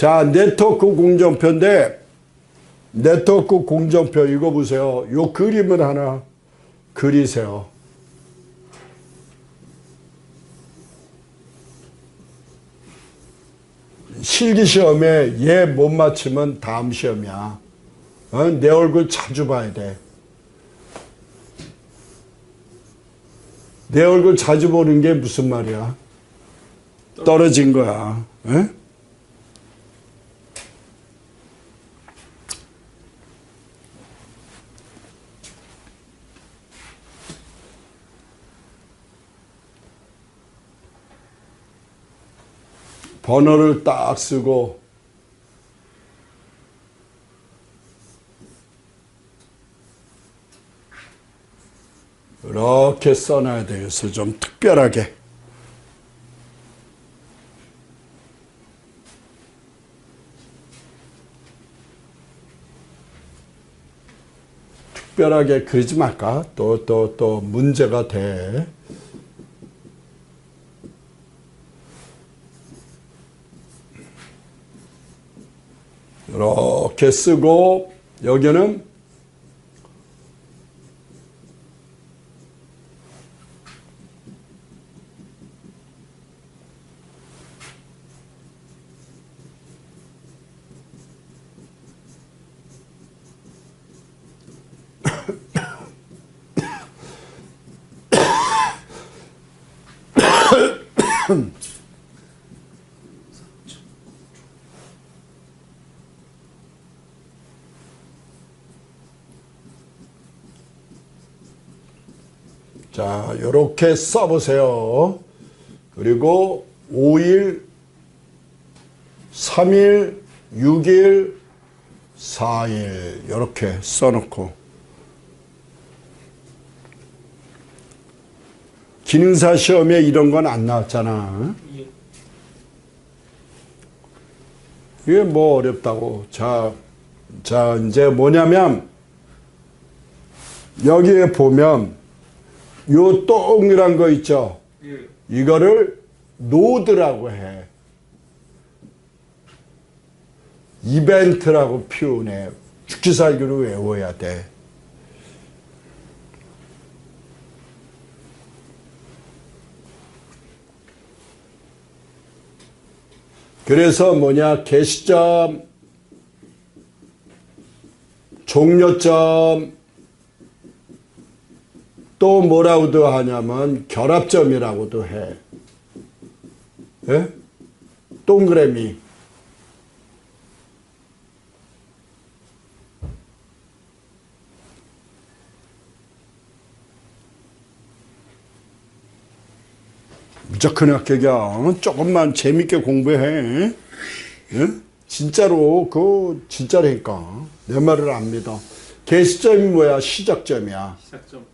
자, 네트워크 공정표인데, 네트워크 공정표 이거 보세요. 요 그림을 하나 그리세요. 실기 시험에 얘 못 맞히면 다음 시험이야. 어? 내 얼굴 자주 봐야 돼. 내 얼굴 자주 보는 게 무슨 말이야? 떨어진 거야. 에? 번호를 딱 쓰고 이렇게 써놔야 되겠어. 좀 특별하게. 특별하게 그리지 말까? 또, 또, 또 문제가 돼. 이렇게 쓰고, 여기는 자, 요렇게 써보세요. 그리고 5일, 3일, 6일, 4일, 요렇게 써놓고. 기능사 시험에 이런 건 안 나왔잖아. 예. 이게 뭐 어렵다고. 자, 자, 이제 뭐냐면, 여기에 보면, 요 동그란 거 있죠? 예. 이거를 노드라고 해. 이벤트라고 표현해. 죽기살기로 외워야 돼. 그래서 뭐냐, 개시점, 종료점, 또 뭐라고도 하냐면 결합점이라고도 해. 예? 동그라미. 무조건 합격이야. 조금만 재밌게 공부해. 예? 진짜로, 그, 진짜라니까. 내 말을 안 믿어. 개시점이 뭐야? 시작점이야. 시작점.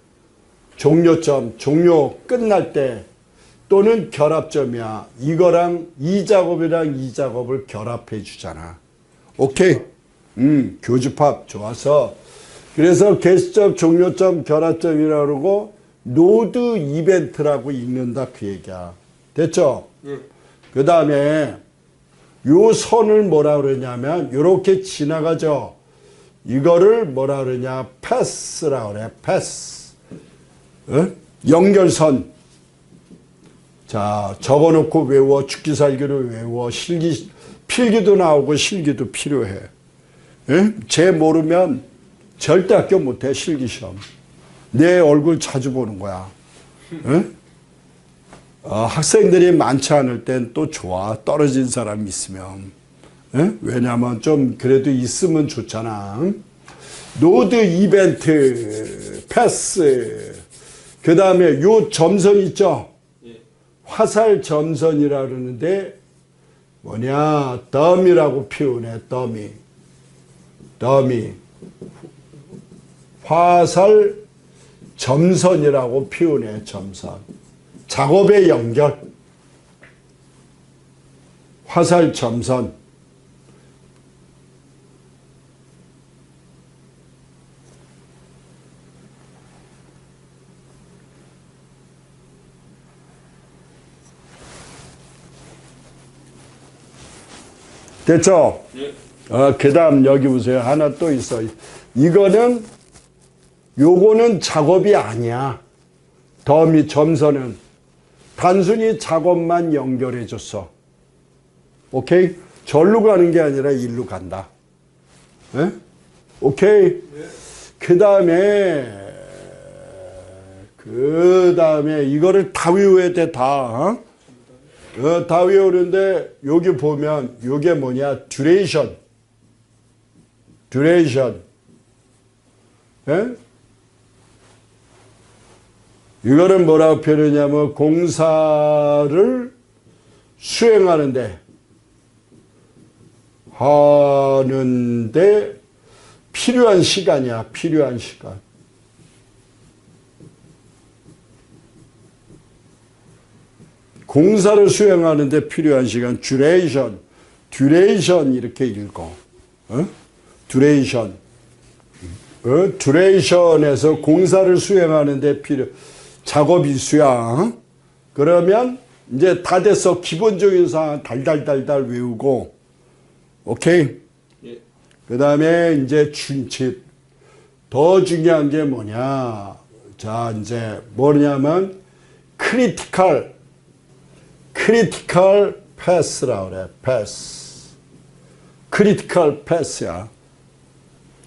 종료점, 종료 끝날 때 또는 결합점이야. 이거랑 이 작업이랑 이 작업을 결합해 주잖아. 오케이. 음, 교집합 좋아서. 그래서 개시점, 종료점, 결합점이라고 그러고 노드 이벤트라고 읽는다 그 얘기야. 됐죠? 예. 그 다음에 요 선을 뭐라 그러냐면 요렇게 지나가죠. 이거를 뭐라 그러냐 패스라 그래. 패스. 어? 연결선. 자, 적어놓고 외워, 죽기 살기를 외워, 실기, 필기도 나오고 실기도 필요해. 예? 쟤 모르면 절대 합격 못해, 실기시험. 내 얼굴 자주 보는 거야. 예? 어, 학생들이 많지 않을 땐 또 좋아. 떨어진 사람 있으면. 예? 왜냐면 좀 그래도 있으면 좋잖아. 노드 이벤트, 패스. 그 다음에 요 점선 있죠? 예. 화살 점선이라 그러는데 뭐냐? 덤이라고 표현해, 덤이. 덤이. 화살 점선이라고 표현해, 점선. 작업의 연결. 화살 점선. 됐죠? 예. 어, 그 다음 여기 보세요. 하나 또 있어. 이거는, 요거는 작업이 아니야. 더미 점선은. 단순히 작업만 연결해 줬어. 오케이? 절로 가는 게 아니라 일로 간다. 예? 오케이? 그 다음에, 그 다음에 이거를 다 외워야 돼, 다. 어? 어, 다 외우는데 여기 보면 이게 뭐냐? 듀레이션. 듀레이션. 예? 이거를 뭐라고 표현하냐면 공사를 수행하는데 하는데 필요한 시간이야. 필요한 시간. 공사를 수행하는데 필요한 시간, 듀레이션, 듀레이션 이렇게 읽어. 어? 듀레이션. 어? 듀레이션에서 공사를 수행하는데 필요, 작업 일수야. 어? 그러면 이제 다 됐어. 기본적인 사항 달달달달 외우고, 오케이? 예. 그 다음에 이제 춘칩. 더 중요한 게 뭐냐. 자, 이제 뭐냐면, 크리티컬, 크리티컬 패스라고 그래. 패스. 크리티컬 패스야.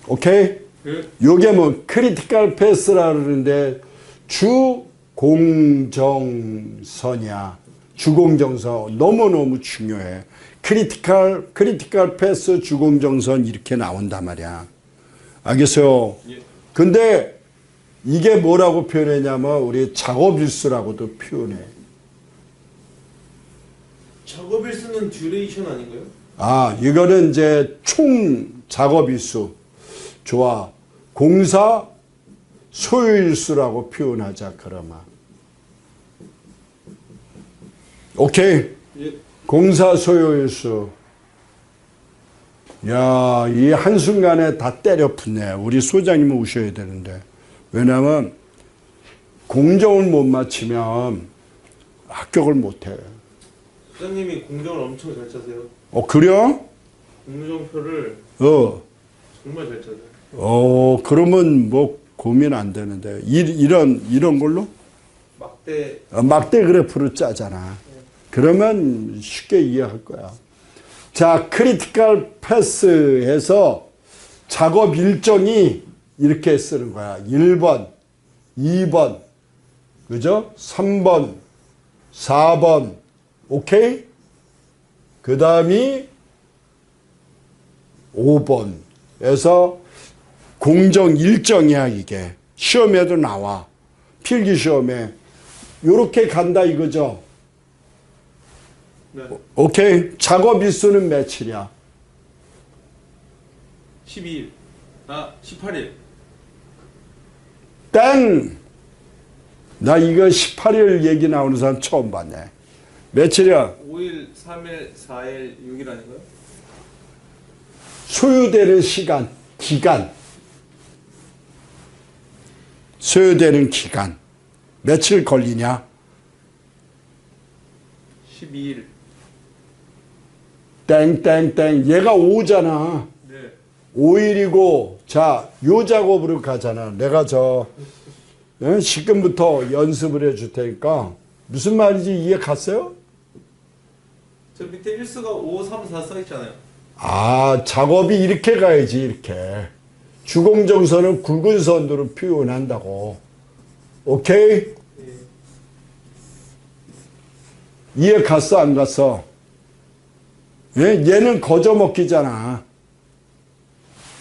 오케이? 예. 요게 뭐 크리티컬 패스라 그러는데 주 공정선이야. 주공정선 너무너무 중요해. 크리티컬 크리티컬 패스 주공정선 이렇게 나온단 말이야. 알겠어요? 예. 근데 이게 뭐라고 표현했냐면 우리 작업 일수라고도 표현해. 작업일 쓰는 듀레이션 아닌가요? 아, 이거는 이제 총 작업 일수. 좋아. 공사 소요일수라고 표현하자, 그러면. 오케이. 예. 공사 소요일수. 야, 이 한순간에 다 때려 붙네. 우리 소장님은 오셔야 되는데. 왜냐면, 공정을 못 맞추면 합격을 못 해. 부장님이 공정을 엄청 잘 짜세요. 어, 그래? 공정표를 어. 정말 잘 짜세요. 어, 그러면 뭐 고민 안 되는데. 이, 이런, 이런 걸로? 막대 어, 막대 그래프로 짜잖아. 그러면 쉽게 이해할 거야. 자, 크리티컬 패스에서 작업 일정이 이렇게 쓰는 거야. 1번, 2번, 그죠? 3번, 4번, 오케이? 그 다음이 5번에서 공정 일정이야, 이게. 시험에도 나와. 필기 시험에. 요렇게 간다 이거죠. 네. 오케이. 작업 일수는 며칠이야? 12일. 아 18일. 땡! 나 이거 18일 얘기 나오는 사람 처음 봤네. 며칠이야? 5일, 3일, 4일, 6일 아닌가요? 소요되는 시간, 기간. 소요되는 기간. 며칠 걸리냐? 12일. 땡땡땡. 얘가 5잖아. 네. 5일이고, 자, 요 작업으로 가잖아. 내가 저, 예? 지금부터 연습을 해 줄 테니까, 무슨 말인지 이해 갔어요? 저 밑에 일수가 5, 3, 4 써있잖아요. 아, 작업이 이렇게 가야지, 이렇게. 주공정선은 굵은 선으로 표현한다고. 오케이? 예. 이해 갔어, 안 갔어? 예? 얘는 거저먹기잖아.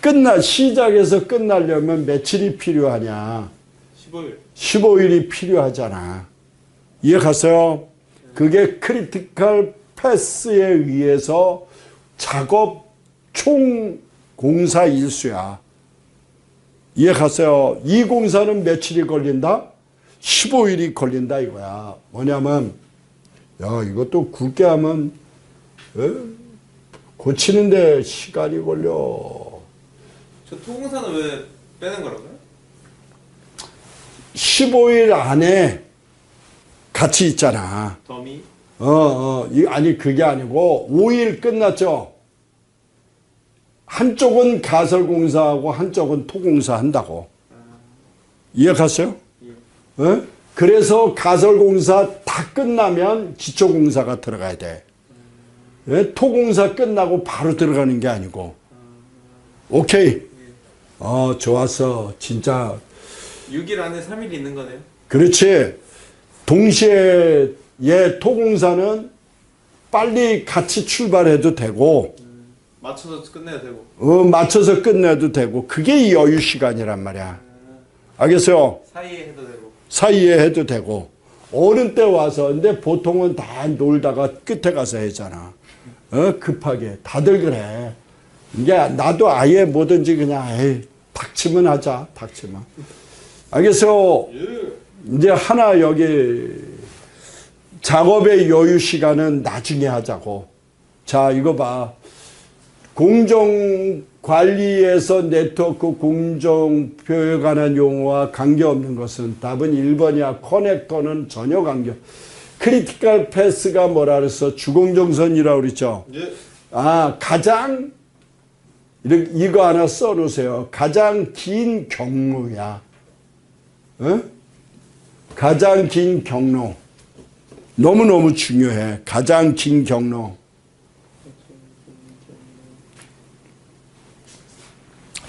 끝나, 시작해서 끝나려면 며칠이 필요하냐. 15일. 15일이 필요하잖아. 이해 갔어요? 그게 크리티컬 패스에 의해서 작업 총 공사 일수야. 이해 갔어요? 이 공사는 며칠이 걸린다? 15일이 걸린다 이거야. 뭐냐면, 야, 이것도 굵게 하면, 에? 고치는데 시간이 걸려. 저 토공사는 왜 빼는 거라고요? 15일 안에 같이 있잖아. 더미. 어, 어, 이, 아니, 그게 아니고, 5일 끝났죠? 한쪽은 가설공사하고 한쪽은 토공사 한다고. 이해갔어요? 어? 그래서 가설공사 다 끝나면 기초공사가 들어가야 돼. 예? 토공사 끝나고 바로 들어가는 게 아니고. 오케이. 어, 좋았어. 진짜. 6일 안에 3일 있는 거네요. 그렇지. 동시에 얘 토공사는 빨리 같이 출발해도 되고, 맞춰서 끝내야 되고. 어, 맞춰서 끝내도 되고, 그게 이 여유 시간이란 말이야. 알겠어요? 사이에 해도 되고. 사이에 해도 되고, 어느 때 와서, 근데 보통은 다 놀다가 끝에 가서 하잖아. 어, 급하게. 다들 그래. 이게 나도 아예 뭐든지 그냥, 에이, 닥치면 하자. 닥치면. 알겠어요? 이제 하나 여기 작업의 여유 시간은 나중에 하자고. 자, 이거 봐. 공정 관리에서 네트워크 공정표에 관한 용어와 관계없는 것은 답은 1번이야. 커넥터는 전혀 관계. 크리티컬 패스가 뭐라 그랬어? 주공정선이라고 그랬죠. 예. 아, 가장 이거 하나 써 놓으세요. 가장 긴 경로야. 어? 가장 긴 경로. 너무너무 중요해. 가장 긴 경로.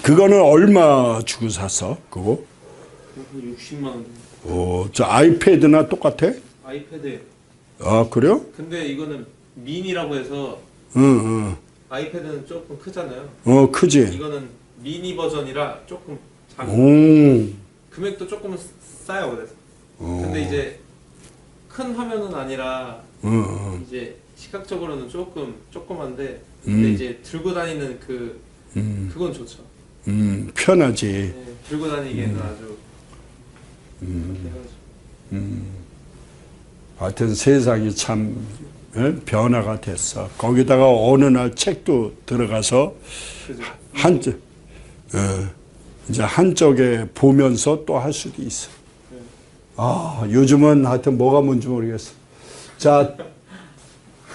그거는 얼마 주고 샀어? 그거? 60만 원. 오, 저 아이패드나 똑같아? 아이패드. 아, 그래요? 근데 이거는 미니라고 해서 응, 아이패드는 조금 크잖아요. 응. 어, 크지? 이거는 미니 버전이라 조금 작고 오, 금액도 조금 싸요 그래서. 근데 이제 큰 화면은 아니라 응, 응. 이제 시각적으로는 조금 조그만데 근데 음. 이제 들고 다니는 그 음, 그건 좋죠. 음, 편하지. 네, 들고 다니기에는 아주. 하여튼 세상이 참 예? 변화가 됐어. 거기다가 어느 날 책도 들어가서 그죠. 한 어, 이제 한쪽에 보면서 또 할 수도 있어. 아 요즘은 하여튼 뭐가 뭔지 모르겠어. 자,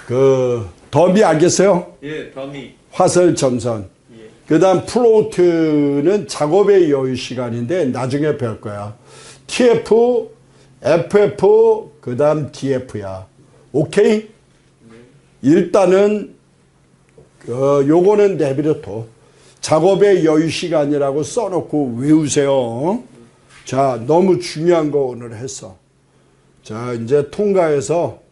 그 더비 알겠어요? 예, 더미. 화설 점선. 예. 그 다음 플로트는 작업의 여유 시간인데 나중에 배울 거야. TF, FF, 그 다음 DF야. 오케이? 일단은 어, 요거는 내비려둬. 작업의 여유 시간이라고 써놓고 외우세요. 자, 너무 중요한 거 오늘 했어. 자, 이제 통과해서